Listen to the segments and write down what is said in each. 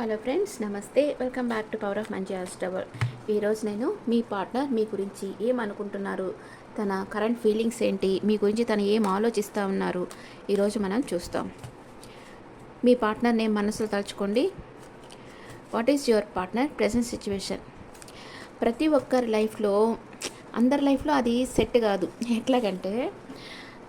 Hello friends నమస్తే. Welcome back to power of మంచి double ఈరోజు నేను మీ పార్ట్నర్ మీ గురించి ఏమనుకుంటున్నారు తన కరెంట్ ఫీలింగ్స్ ఏంటి? మీ గురించి తను ఏం ఆలోచిస్తూ ఉన్నారు? ఈరోజు మనం చూస్తాం. మీ పార్ట్నర్ నేమ్ మనసులో తలుచుకోండి. What is your partner present situation ప్రతి ఒక్కరి లైఫ్లో అందరి లైఫ్లో అది సెట్ కాదు. ఎట్లాగంటే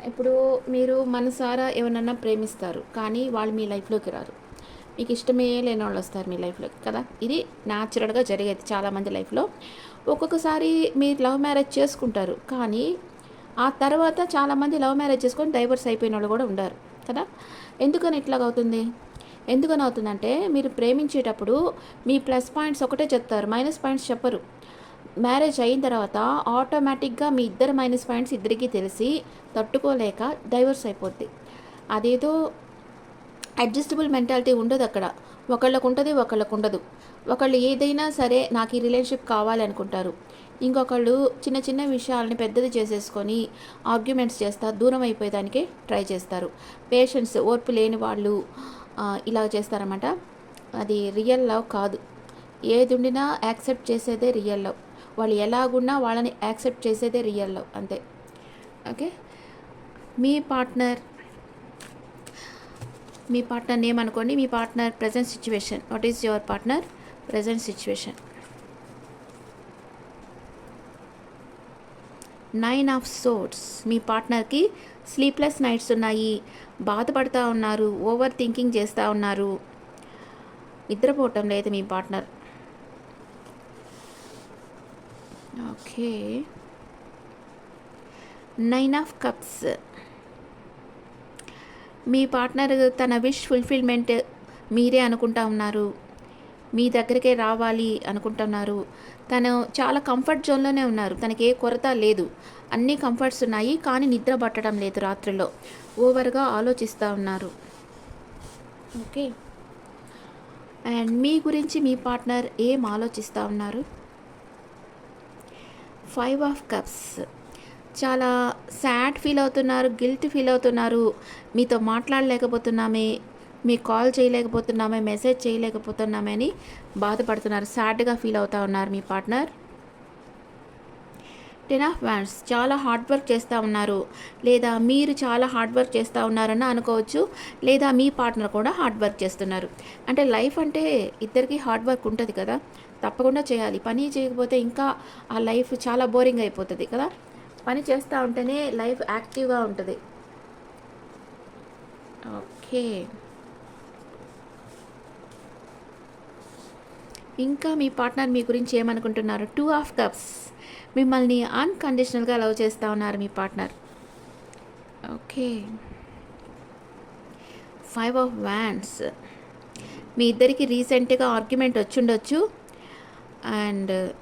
ఇప్పుడు మీరు మనసారా ఎవరన్నా ప్రేమిస్తారు కానీ వాళ్ళు మీ లైఫ్లోకి రారు. మీకు ఇష్టమే లేని వాళ్ళు వస్తారు మీ లైఫ్లోకి కదా? ఇది న్యాచురల్గా జరిగేది చాలామంది లైఫ్లో. ఒక్కొక్కసారి మీరు లవ్ మ్యారేజ్ చేసుకుంటారు కానీ ఆ తర్వాత చాలామంది లవ్ మ్యారేజ్ చేసుకొని డైవర్స్ అయిపోయిన వాళ్ళు కూడా ఉండారు కదా? ఎందుకని ఇట్లాగ అవుతుంది? ఎందుకని అవుతుందంటే మీరు ప్రేమించేటప్పుడు మీ ప్లస్ పాయింట్స్ ఒకటే చెప్తారు మైనస్ పాయింట్స్ చెప్పరు. మ్యారేజ్ అయిన తర్వాత ఆటోమేటిక్గా మీ ఇద్దరు మైనస్ పాయింట్స్ ఇద్దరికీ తెలిసి తట్టుకోలేక డైవర్స్ అయిపోద్ది. అదేదో అడ్జస్టబుల్ మెంటాలిటీ ఉండదు అక్కడ. ఒకళ్ళకు ఉంటుంది ఒకళ్ళకు ఉండదు ఒకళ్ళు ఏదైనా సరే నాకు ఈ రిలేషన్షిప్ కావాలనుకుంటారు ఇంకొకళ్ళు చిన్న చిన్న విషయాలని పెద్దది చేసేసుకొని ఆర్గ్యుమెంట్స్ చేస్తా దూరం అయిపోయేదానికి ట్రై చేస్తారు. పేషెన్స్ ఓర్పు లేని వాళ్ళు ఇలా చేస్తారన్నమాట. అది రియల్ లవ్ కాదు. ఏది ఉండినా యాక్సెప్ట్ చేసేదే రియల్ లవ్. వాళ్ళు ఎలాగున్నా వాళ్ళని యాక్సెప్ట్ చేసేదే రియల్ లవ్ అంతే. ఓకే? మీ పార్ట్నర్ మీ పార్ట్నర్ నేమ్ అనుకోండి మీ partner present situation what is your partner present situation nine of swords మీ పార్ట్నర్కి స్లీప్లెస్ నైట్స్ ఉన్నాయి. బాధపడుతూ ఉన్నారు ఓవర్ థింకింగ్ చేస్తూ ఉన్నారు. నిద్రపోవటం లేదు మీ partner okay nine of cups me partner తన విష్ ఫుల్ఫిల్మెంట్ మీరే అనుకుంటా ఉన్నారు. మీ దగ్గరికే రావాలి అనుకుంటున్నారు తను చాలా కంఫర్ట్ జోన్లోనే ఉన్నారు. తనకి ఏ కొరత లేదు. అన్ని కంఫర్ట్స్ ఉన్నాయి కానీ నిద్ర పట్టడం లేదు రాత్రిలో. ఓవర్గా ఆలోచిస్తూ ఉన్నారు. ఓకే. అండ్ మీ గురించి మీ పార్ట్నర్ ఏం ఆలోచిస్తూ ఉన్నారు? Five of cups. చాలా సాడ్ ఫీల్ అవుతున్నారు గిల్ట్ ఫీల్ అవుతున్నారు. మీతో మాట్లాడలేకపోతున్నామే మీ కాల్ చేయలేకపోతున్నామే మెసేజ్ చేయలేకపోతున్నామే అని బాధపడుతున్నారు సాడ్గా ఫీల్ అవుతా ఉన్నారు మీ పార్ట్నర్ టెన్ ఆఫ్ వ్యాన్స్ చాలా హార్డ్ వర్క్ చేస్తూ ఉన్నారు. లేదా మీరు చాలా హార్డ్ వర్క్ చేస్తూ ఉన్నారని అనుకోవచ్చు లేదా మీ పార్ట్నర్ కూడా హార్డ్ వర్క్ చేస్తున్నారు. అంటే లైఫ్ అంటే ఇద్దరికి హార్డ్ వర్క్ ఉంటుంది కదా. తప్పకుండా చేయాలి. పని చేయకపోతే ఇంకా ఆ లైఫ్ చాలా బోరింగ్ అయిపోతుంది కదా. పని చేస్తూ ఉంటేనే లైఫ్ యాక్టివ్గా ఉంటుంది. ఓకే. ఇంకా మీ పార్ట్నర్ మీ గురించి ఏమనుకుంటున్నారు? Two of cups. మిమ్మల్ని అన్కండిషనల్గా లవ్ చేస్తూ ఉన్నారు మీ partner. Okay. Five of wands మీ ఇద్దరికి రీసెంట్గా ఆర్గ్యుమెంట్ వచ్చిండొచ్చు. అండ్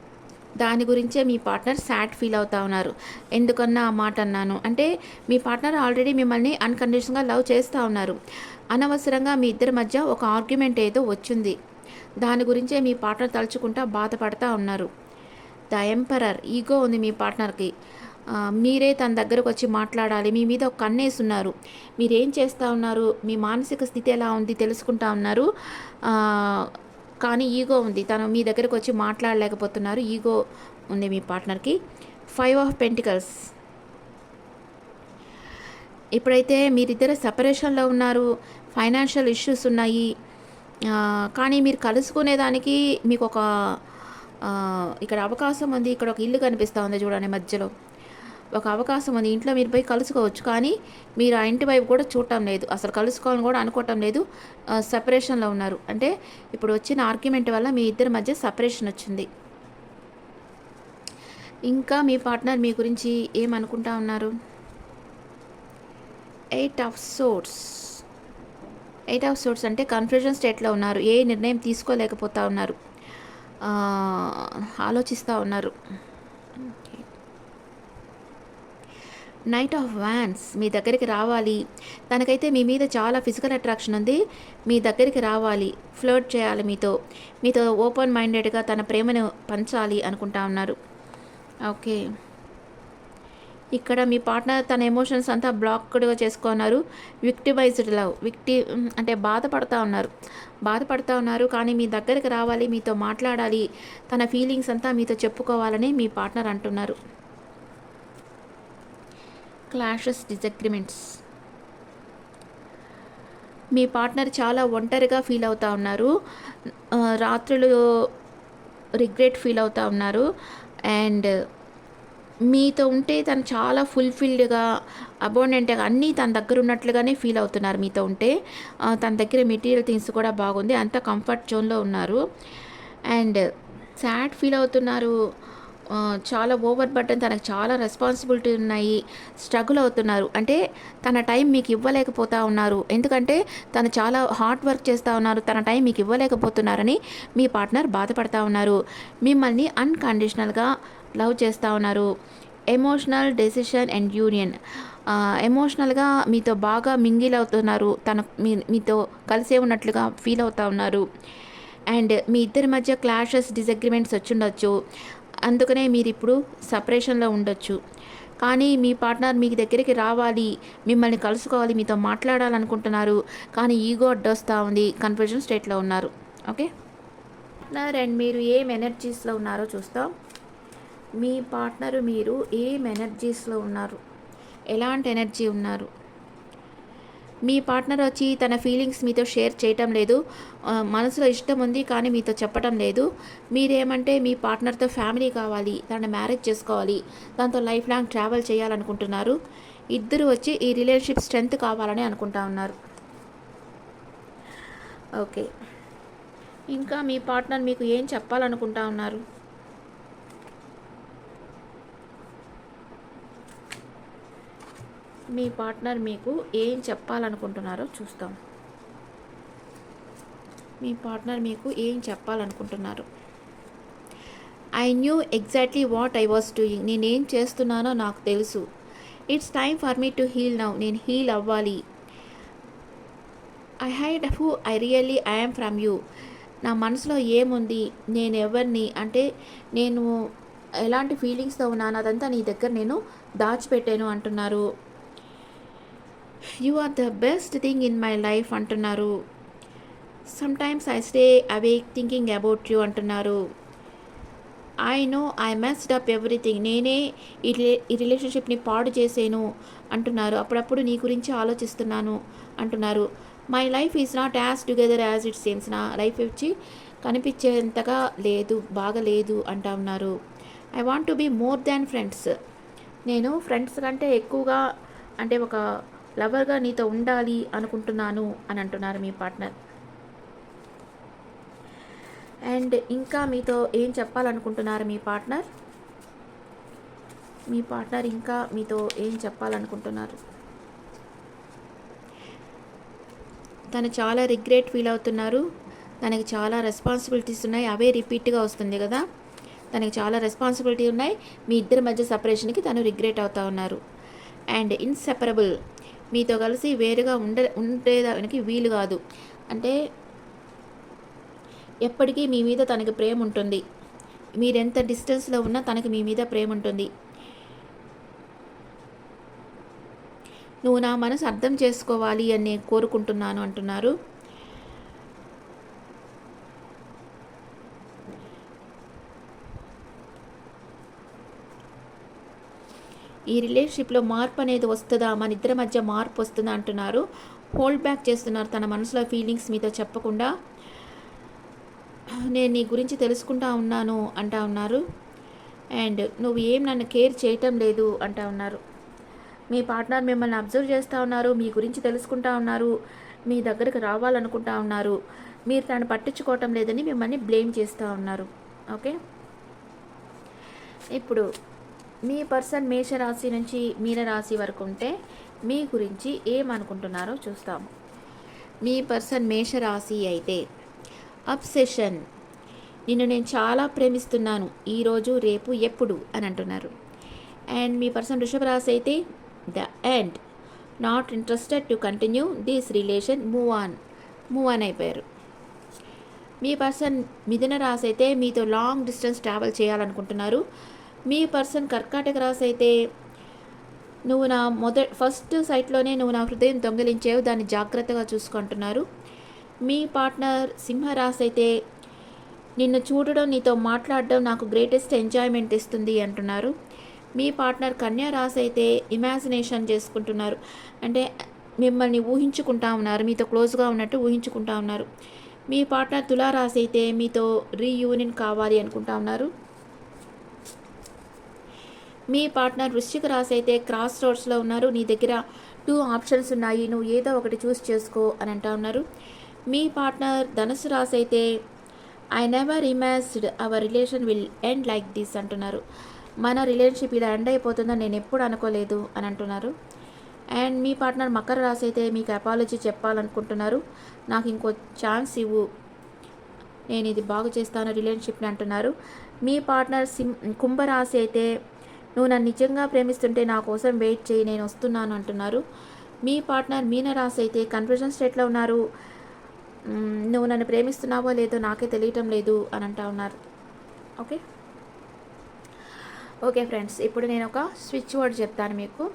దాని గురించే మీ పార్ట్నర్ సాడ్ ఫీల్ అవుతా ఉన్నారు. ఎందుకన్నా ఆ మాట అన్నాను? అంటే మీ పార్ట్నర్ ఆల్రెడీ మిమ్మల్ని అన్కండిషన్గా లవ్ చేస్తూ ఉన్నారు. అనవసరంగా మీ ఇద్దరి మధ్య ఒక ఆర్గ్యుమెంట్ ఏదో వచ్చింది. దాని గురించే మీ పార్ట్నర్ తలుచుకుంటా బాధపడతా ఉన్నారు. ద ఎంపరర్ ఈగో ఉంది మీ పార్ట్నర్కి. మీరే తన దగ్గరకు వచ్చి మాట్లాడాలి. మీ మీద ఒక కన్నేసున్నారు. మీరేం చేస్తూ ఉన్నారు? మీ మానసిక స్థితి ఎలా ఉంది? తెలుసుకుంటా ఉన్నారు. కానీ ఈగో ఉంది. తను మీ దగ్గరకు వచ్చి మాట్లాడలేకపోతున్నారు. ఈగో ఉంది మీ పార్ట్నర్కి. Five of pentacles. ఇప్పుడైతే మీరిద్దరు సపరేషన్లో ఉన్నారు. ఫైనాన్షియల్ ఇష్యూస్ ఉన్నాయి. కానీ మీరు కలుసుకునేదానికి మీకు ఒక ఇక్కడ అవకాశం ఉంది. ఇక్కడ ఒక ఇల్లు కనిపిస్తూ ఉంది చూడండి మధ్యలో. ఒక అవకాశం ఉంది. ఇంట్లో మీరు పోయి కలుసుకోవచ్చు. కానీ మీరు ఆ ఇంటి వైపు కూడా చూడటం లేదు. అసలు కలుసుకోవాలని కూడా అనుకోవటం లేదు. సపరేషన్లో ఉన్నారు. అంటే ఇప్పుడు వచ్చిన ఆర్గ్యుమెంట్ వల్ల మీ ఇద్దరి మధ్య సపరేషన్ వచ్చింది. ఇంకా మీ పార్ట్నర్ మీ గురించి ఏమనుకుంటా ఉన్నారు? Eight of swords eight of swords అంటే కన్ఫ్యూజన్ స్టేట్లో ఉన్నారు. ఏ నిర్ణయం తీసుకోలేకపోతా ఉన్నారు. ఆలోచిస్తూ ఉన్నారు. నైట్ ఆఫ్ వ్యాన్స్ మీ దగ్గరికి రావాలి. తనకైతే మీ మీద చాలా ఫిజికల్ అట్రాక్షన్ ఉంది. మీ దగ్గరికి రావాలి. ఫ్లర్ట్ చేయాలి మీతో. మీతో ఓపెన్ మైండెడ్గా తన ప్రేమను పంచాలి అనుకుంటా ఉన్నారు. ఓకే. ఇక్కడ మీ పార్ట్నర్ తన ఎమోషన్స్ అంతా బ్లాక్డ్గా చేసుకున్నారు. విక్టిమైజ్డ్ లవ్ విక్టి అంటే బాధపడతా ఉన్నారు. బాధపడతా ఉన్నారు కానీ మీ దగ్గరికి రావాలి మీతో మాట్లాడాలి. తన ఫీలింగ్స్ అంతా మీతో చెప్పుకోవాలని మీ పార్ట్నర్ అంటున్నారు. క్లాషెస్ డిజగ్రిమెంట్స్ మీ పార్ట్నర్ చాలా ఒంటరిగా ఫీల్ అవుతూ ఉన్నారు. రాత్రులు రిగ్రెట్ ఫీల్ అవుతూ ఉన్నారు. అండ్ మీతో ఉంటే తను చాలా ఫుల్ఫిల్డ్గా అబౌండెంట్గా అన్నీ తన దగ్గర ఉన్నట్లుగానే ఫీల్ అవుతున్నారు మీతో ఉంటే. తన దగ్గర మెటీరియల్ థింగ్స్ కూడా బాగుంది. అంత కంఫర్ట్ జోన్లో ఉన్నారు. అండ్ సాడ్ ఫీల్ అవుతున్నారు. చాలా ఓవర్ బటన్ తనకు చాలా రెస్పాన్సిబిలిటీ ఉన్నాయి స్ట్రగుల్ అవుతున్నారు. అంటే తన టైం మీకు ఇవ్వలేకపోతా ఉన్నారు. ఎందుకంటే తను చాలా హార్డ్ వర్క్ చేస్తూ ఉన్నారు. తన టైం మీకు ఇవ్వలేకపోతున్నారని మీ పార్ట్నర్ బాధపడతా ఉన్నారు. మిమ్మల్ని అన్కండిషనల్గా లవ్ చేస్తూ ఉన్నారు. Emotional decision and union. ఎమోషనల్గా మీతో బాగా మింగిల్ అవుతున్నారు. తన మీ మీతో కలిసే ఉన్నట్లుగా ఫీల్ అవుతూ ఉన్నారు. అండ్ మీ ఇద్దరి మధ్య క్లాషెస్ డిసగ్రిమెంట్స్ వచ్చుండొచ్చు. అందుకనే మీరు ఇప్పుడు సపరేషన్లో ఉండొచ్చు. కానీ మీ పార్ట్నర్ మీ దగ్గరికి రావాలి మిమ్మల్ని కలుసుకోవాలి మీతో మాట్లాడాలనుకుంటున్నారు. కానీ ఈగో అడ్డొస్తూ ఉంది కన్ఫ్యూజన్ స్టేట్లో ఉన్నారు. ఓకే? పార్ట్నర్ అండ్ మీరు ఏం ఎనర్జీస్లో ఉన్నారో చూస్తాం. మీ పార్ట్నరు మీరు ఏం ఎనర్జీస్లో ఉన్నారు? ఎలాంటి ఎనర్జీ ఉన్నారు? మీ పార్ట్నర్ వచ్చి తన ఫీలింగ్స్ మీతో షేర్ చేయటం లేదు. మనసులో ఇష్టం ఉంది కానీ మీతో చెప్పటం లేదు. మీరేమంటే మీ పార్ట్నర్తో ఫ్యామిలీ కావాలి తన మ్యారేజ్ చేసుకోవాలి దాంతో లైఫ్ లాంగ్ ట్రావెల్ చేయాలనుకుంటున్నారు. ఇద్దరు వచ్చి ఈ రిలేషన్షిప్ స్ట్రెంగ్త్ కావాలని అనుకుంటా ఉన్నారు. ఓకే. ఇంకా మీ పార్ట్నర్ మీకు ఏం చెప్పాలనుకుంటా ఉన్నారు? మీ పార్ట్నర్ మీకు ఏం చెప్పాలనుకుంటున్నారో చూస్తాం. మీ పార్ట్నర్ మీకు ఏం చెప్పాలనుకుంటున్నారు. I knew exactly what I was doing నేనేం చేస్తున్నానో నాకు తెలుసు. It's time for me to heal now నేను హీల్ అవ్వాలి. I hide who I really I'm from you నా మనసులో ఏముంది? నేను ఎవరిని? అంటే నేను ఎలాంటి ఫీలింగ్స్తో ఉన్నాను? అదంతా నీ దగ్గర నేను దాచిపెట్టాను అంటున్నారు. You are the best thing in my life అంటున్నారు. Sometimes I stay awake thinking about you అంటున్నారు. I know I messed up everything నేనే ఈ రిలే ఈ రిలేషన్షిప్ని పాడు చేసేను అంటున్నారు. అప్పుడప్పుడు నీ గురించి ఆలోచిస్తున్నాను అంటున్నారు. My life is not as together as it seems నా లైఫ్ వచ్చి కనిపించేంతగా లేదు బాగలేదు అంటా ఉన్నారు. I want to be more than friends నేను ఫ్రెండ్స్ కంటే ఎక్కువగా అంటే ఒక లవర్గా నీతో ఉండాలి అనుకుంటున్నాను అని అంటున్నారు మీ పార్ట్నర్. అండ్ ఇంకా మీతో ఏం చెప్పాలనుకుంటున్నారు మీ పార్ట్నర్? మీ పార్ట్నర్ ఇంకా మీతో ఏం చెప్పాలనుకుంటున్నారు? తను చాలా రిగ్రెట్ ఫీల్ అవుతున్నారు. తనకి చాలా రెస్పాన్సిబిలిటీస్ ఉన్నాయి. అవే రిపీట్గా వస్తుంది కదా. తనకి చాలా రెస్పాన్సిబిలిటీ ఉన్నాయి. మీ ఇద్దరి మధ్య సపరేషన్కి తను రిగ్రెట్ అవుతా ఉన్నారు. అండ్ ఇన్సెపరబుల్ మీతో కలిసి వేరుగా ఉండే ఉండేదానికి వీలు కాదు. అంటే ఎప్పటికీ మీ మీద తనకి ప్రేమ ఉంటుంది. మీరెంత డిస్టెన్స్లో ఉన్నా తనకి మీ మీద ప్రేమ ఉంటుంది. నువ్వు నా మనసు అర్థం చేసుకోవాలి అని కోరుకుంటున్నాను అంటున్నారు. ఈ రిలేషన్షిప్లో మార్పు అనేది వస్తుందా? మన ఇద్దరి మధ్య మార్పు వస్తుందా? అంటున్నారు. హోల్డ్ బ్యాక్ చేస్తున్నారు తన మనసులో ఫీలింగ్స్ మీతో చెప్పకుండా. నేను నీ గురించి తెలుసుకుంటా ఉన్నాను అంటా ఉన్నారు. అండ్ నువ్వు ఏం నన్ను కేర్ చేయటం లేదు అంటా ఉన్నారు. మీ పార్ట్నర్ మిమ్మల్ని అబ్జర్వ్ చేస్తూ ఉన్నారు మీ గురించి తెలుసుకుంటా ఉన్నారు మీ దగ్గరకు రావాలనుకుంటా ఉన్నారు. మీరు తను పట్టించుకోవటం లేదని మిమ్మల్ని బ్లేమ్ చేస్తూ ఉన్నారు. ఓకే? ఇప్పుడు మీ పర్సన్ మేషరాశి నుంచి మీనరాశి వరకు ఉంటే మీ గురించి ఏమనుకుంటున్నారో చూస్తాము. మీ పర్సన్ మేషరాశి అయితే అబ్సెషన్. నిన్ను నేను చాలా ప్రేమిస్తున్నాను ఈరోజు రేపు ఎప్పుడు అని అంటున్నారు. అండ్ మీ పర్సన్ వృషభ రాశి అయితే the end. Not interested to continue this relation move on. Move on అయిపోయారు. మీ పర్సన్ మిథున రాశి అయితే మీతో లాంగ్ డిస్టెన్స్ ట్రావెల్ చేయాలనుకుంటున్నారు. మీ పర్సన్ కర్కాటక రాశి అయితే నువ్వు నా మొద ఫస్ట్ సైట్లోనే నువ్వు నా హృదయం దొంగిలించేవు దాన్ని జాగ్రత్తగా చూసుకుంటున్నారు. మీ పార్ట్నర్ సింహరాశి అయితే నిన్ను చూడడం నీతో మాట్లాడడం నాకు గ్రేటెస్ట్ ఎంజాయ్మెంట్ ఇస్తుంది అంటున్నారు. మీ పార్ట్నర్ కన్యా రాశి అయితే ఇమాజినేషన్ చేసుకుంటున్నారు. అంటే మిమ్మల్ని ఊహించుకుంటా ఉన్నారు మీతో క్లోజ్గా ఉన్నట్టు ఊహించుకుంటా ఉన్నారు. మీ పార్ట్నర్ తులారాశి అయితే మీతో రీయూనియన్ కావాలి అనుకుంటా ఉన్నారు. మీ పార్ట్నర్ వృశ్చిక రాశి అయితే క్రాస్ రోడ్స్లో ఉన్నారు. నీ దగ్గర టూ ఆప్షన్స్ ఉన్నాయి. నువ్వు ఏదో ఒకటి చూస్ చేసుకో అని అంటా ఉన్నారు. మీ పార్ట్నర్ ధనుసు రాశి అయితే I never imagined our relation will end like this అంటున్నారు. మన రిలేషన్షిప్ ఇలా ఎండ్ అయిపోతుందని నేను ఎప్పుడు అనుకోలేదు అని అంటున్నారు. అండ్ మీ పార్ట్నర్ మకర రాశి అయితే మీకు అపాలజీ చెప్పాలనుకుంటున్నారు. నాకు ఇంకో ఛాన్స్ ఇవ్వు. నేను ఇది బాగు చేస్తాను రిలేషన్షిప్ని అంటున్నారు. మీ పార్ట్నర్ సిం కుంభరాశి అయితే నువ్వు నన్ను నిజంగా ప్రేమిస్తుంటే నా కోసం వెయిట్ చేయి నేను వస్తున్నాను అంటున్నారు. మీ పార్ట్నర్ మీనరాశి అయితే కన్ఫ్యూజన్ స్టేట్లో ఉన్నారు. నువ్వు నన్ను ప్రేమిస్తున్నావో లేదో నాకే తెలియటం లేదు అని అంటా ఉన్నారు. ఓకే? ఓకే ఫ్రెండ్స్ ఇప్పుడు నేను ఒక స్విచ్ వర్డ్ చెప్తాను మీకు.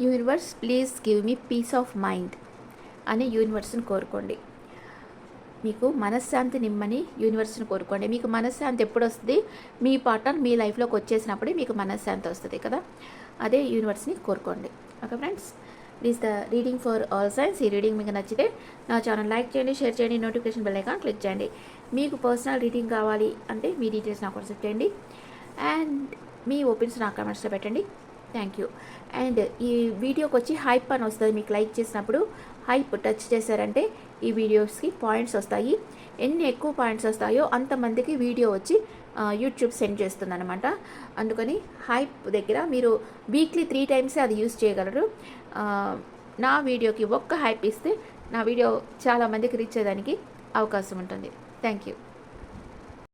Universe please give me peace of mind అని యూనివర్స్ని కోరుకోండి. మీకు మనశ్శాంతినిమ్మని యూనివర్స్ని కోరుకోండి. మీకు మనశ్శాంతి ఎప్పుడు వస్తుంది? మీ పార్ట్నర్ మీ లైఫ్లోకి వచ్చేసినప్పుడే మీకు మనశ్శాంతి వస్తుంది కదా? అదే యూనివర్స్ని కోరుకోండి. Okay friends please the reading for all signs ఈ రీడింగ్ మీకు నచ్చితే నా ఛానల్ లైక్ చేయండి షేర్ చేయండి నోటిఫికేషన్ బెల్ ఐకాన్ క్లిక్ చేయండి. మీకు పర్సనల్ రీడింగ్ కావాలి అంటే మీ డీటెయిల్స్ నాకు వాట్సాప్ చేయండి. అండ్ మీ ఓపెన్స్ నా కమెంట్స్లో పెట్టండి. థ్యాంక్ యూ అండ్ ఈ వీడియోకి వచ్చి హైప్ అని వస్తుంది. మీకు లైక్ చేసినప్పుడు హైప్ టచ్ చేశారంటే ఈ వీడియోస్కి పాయింట్స్ వస్తాయి. ఎన్ని ఎక్కువ పాయింట్స్ వస్తాయో అంతమందికి వీడియో వచ్చి యూట్యూబ్ సెండ్ చేస్తుందనమాట అందుకని హైప్ దగ్గర మీరు వీక్లీ త్రీ టైమ్సే అది యూస్ చేయగలరు. నా వీడియోకి ఒక్క హైప్ ఇస్తే నా వీడియో చాలామందికి రీచ్ అయ్యేదానికి అవకాశం ఉంటుంది. Thank you.